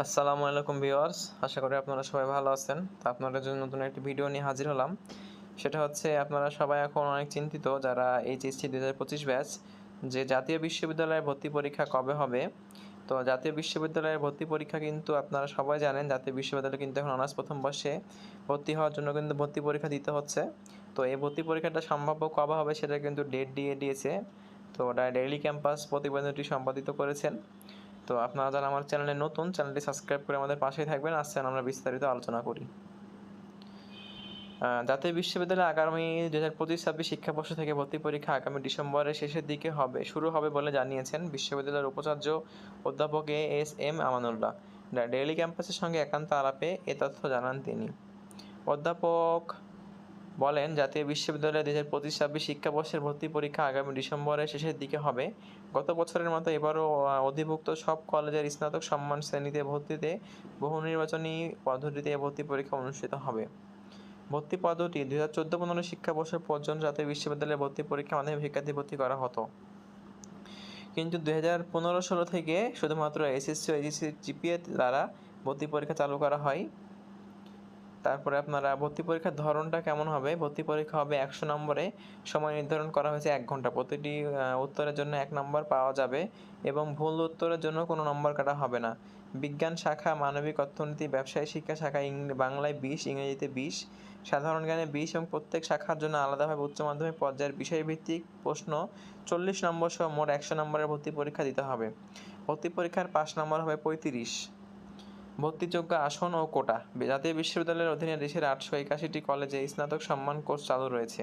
আসসালামু আলাইকুম ভিউয়ার্স, আশা করি আপনারা সবাই ভালো আছেন। তো আপনাদের জন্য নতুন একটি ভিডিও নিয়ে হাজির হলাম। সেটা হচ্ছে, আপনারা সবাই এখন অনেক চিন্তিত যারা এইচএসসি দু হাজার পঁচিশ ব্যাচ, যে জাতীয় বিশ্ববিদ্যালয়ের ভর্তি পরীক্ষা কবে হবে। তো জাতীয় বিশ্ববিদ্যালয়ের ভর্তি পরীক্ষা কিন্তু আপনারা সবাই জানেন, জাতীয় বিশ্ববিদ্যালয় কিন্তু এখন অনার্স প্রথম বর্ষে। ভর্তি হওয়ার জন্য কিন্তু ভর্তি পরীক্ষা দিতে হচ্ছে। তো এই ভর্তি পরীক্ষাটা সম্ভাব্য কবে হবে সেটা কিন্তু ডেট দিয়ে দিয়েছে। তো ওটা ডেইলি ক্যাম্পাস প্রতিবেদনটি সম্পাদিত করেছেন। তো আপনারা যারা আমার চ্যানেলে নতুন, চ্যানেলটি সাবস্ক্রাইব করে আমাদের পাশেই থাকবেন। আসছেন আমরা বিস্তারিত আলোচনা করি। জাতীয় বিশ্ববিদ্যালয়ে আগামী দু হাজার পঁচিশ ছাব্বিশ শিক্ষাবর্ষ থেকে ভর্তি পরীক্ষা আগামী ডিসেম্বরের শেষের দিকে হবে। শুরু হবে বলে জানিয়েছেন বিশ্ববিদ্যালয়ের উপাচার্য অধ্যাপক A S M Amanullah. Daily ক্যাম্পাসের সঙ্গে একান্ত আলাপে এ তথ্য জানান তিনি। অধ্যাপক বলেন, জাতীয় বিশ্ববিদ্যালয়ে দু হাজার পঁচিশ ছাব্বিশ শিক্ষাবর্ষের ভর্তি পরীক্ষা আগামী ডিসেম্বরের শেষের দিকে হবে। গত বছরের মতো এবারও অধিভুক্ত সব কলেজের স্নাতক সম্মান শ্রেণীতে ভর্তিতে, বহু নির্বাচনী পদ্ধতিতে ভর্তি পরীক্ষা অনুষ্ঠিত হবে। ভর্তি পদ্ধতি দুই হাজার চোদ্দ পনেরো শিক্ষাবর্ষ পর্যন্ত জাতীয় বিশ্ববিদ্যালয়ে ভর্তি পরীক্ষা মাধ্যমে শিক্ষার্থী ভর্তি করা হতো। কিন্তু দুই হাজার পনেরো ষোলো থেকে শুধুমাত্র এসএসসি ও এইচএসসি জিপিএ দ্বারা ভর্তি পরীক্ষা চালু করা হয়। তারপরে আপনারা ভর্তি পরীক্ষার ধরনটা কেমন হবে? ভর্তি পরীক্ষা হবে একশো নম্বরে। সময় নির্ধারণ করা হয়েছে এক ঘণ্টা। প্রতিটি উত্তরের জন্য এক নম্বর পাওয়া যাবে এবং ভুল উত্তরের জন্য কোনো নম্বর কাটা হবে না। বিজ্ঞান শাখা, মানবিক অর্থনীতি, ব্যবসায় শিক্ষা শাখা বাংলায় বিশ, ইংরেজিতে বিশ। সাধারণ জ্ঞানে বিশ এবং প্রত্যেক শাখার জন্য আলাদাভাবে উচ্চ মাধ্যমিক পর্যায়ের বিষয়ভিত্তিক প্রশ্ন চল্লিশ নম্বর সহ মোট একশো নম্বরের ভর্তি পরীক্ষা দিতে হবে। ভর্তি পরীক্ষার পাঁচ নম্বর হবে পঁয়ত্রিশ। ভর্তিযোগ্য আসন ও কোটা। জাতীয় বিশ্ববিদ্যালয়ের অধীনে দেশের আটশো একাশিটি কলেজে স্নাতক সম্মান কোর্স চালু রয়েছে।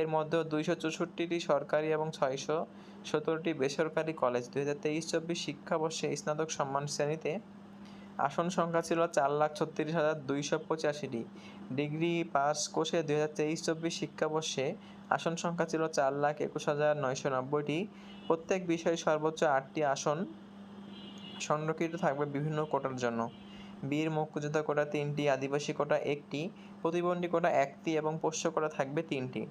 এর মধ্যে দুইশো চৌষট্টিটি সরকারি এবং ছয়শো সতেরোটি বেসরকারি কলেজ। দুই হাজার তেইশ চব্বিশ শিক্ষাবর্ষে স্নাতক সম্মান শ্রেণীতে আসন সংখ্যা ছিল চার লাখ ছত্রিশ হাজার দুইশো পঁচাশিটি। ডিগ্রি পাস কোর্সে দুই হাজার তেইশ চব্বিশ শিক্ষাবর্ষে আসন সংখ্যা ছিল চার লাখ একুশ হাজার নয়শো নব্বইটি। প্রত্যেক বিষয়ে সর্বোচ্চ আটটি আসন সংরক্ষিত থাকবে বিভিন্ন কোটার জন্য। বীর মুক্তিযোদ্ধা কোটা তিনটি, আদিবাসী কোটা একটি, প্রতিবন্ধী কোটা একটি এবং পোষ্য কোটা থাকবে তিনটি।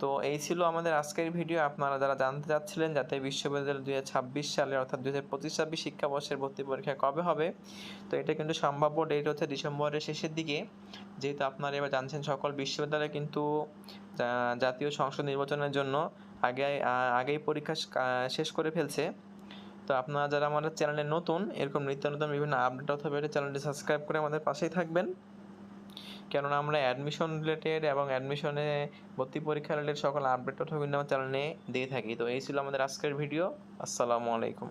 তো এই ছিল আমাদের আজকের ভিডিও। আপনারা যারা জানতে চাচ্ছিলেন যাতে বিশ্ববিদ্যালয় দুই ছাব্বিশ সালে অর্থাৎ দুই হাজার পঁচিশ ছাব্বিশ শিক্ষাবর্ষের ভর্তি পরীক্ষা কবে হবে, তো এটা কিন্তু সম্ভাব্য ডেট হচ্ছে ডিসেম্বরের শেষের দিকে। যেহেতু আপনারা এবার জানছেন সকল বিশ্ববিদ্যালয় কিন্তু জাতীয় সংসদ নির্বাচনের জন্য আগে আগেই পরীক্ষা শেষ করে ফেলছে। তো আপনারা যারা আমাদের চ্যানেলে নতুন, এরকম নিত্য নতুন বিভিন্ন আপডেট অথবা এটা চ্যানেলটি সাবস্ক্রাইব করে আমাদের পাশেই থাকবেন। কেননা আমরা অ্যাডমিশন রিলেটেড এবং অ্যাডমিশনে ভর্তি পরীক্ষা রিলেটেড সকল আপডেট অথবা বিভিন্ন চ্যানেলে দিয়ে থাকি। তো এই ছিল আমাদের আজকের ভিডিও আসসালামু আলাইকুম।